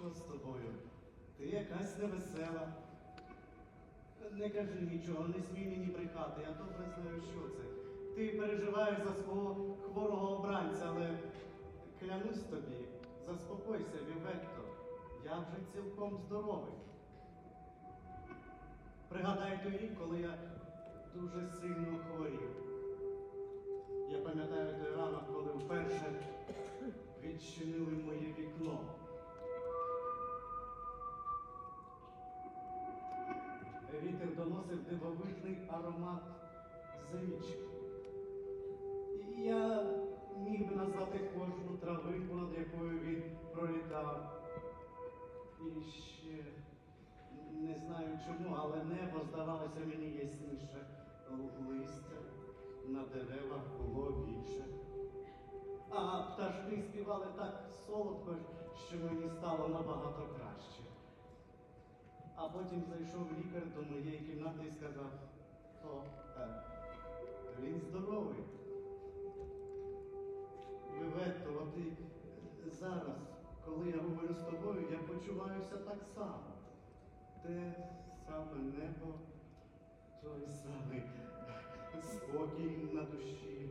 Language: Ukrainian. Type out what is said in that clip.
Що з тобою? Ти якась невесела. Не кажи нічого, не смій мені брехати, я добре знаю, що це. Ти переживаєш за свого хворого обранця, але клянусь тобі, заспокойся, Віветто, я вже цілком здоровий. Пригадай той рік, коли я дуже сильно хворів. Вітер доносив дивовижний аромат з. І я міг би назвати кожну травинку, над якою він пролітав. І ще не знаю чому, але небо здавалося мені ясніше. Листя на деревах було більше. А пташки співали так солодко, що мені стало набагато краще. А потім зайшов лікар до моєї кімнати і сказав, о, е, він здоровий. Виветто, от і зараз, коли я говорю з тобою, я почуваюся так само. Те саме небо, той самий спокій на душі.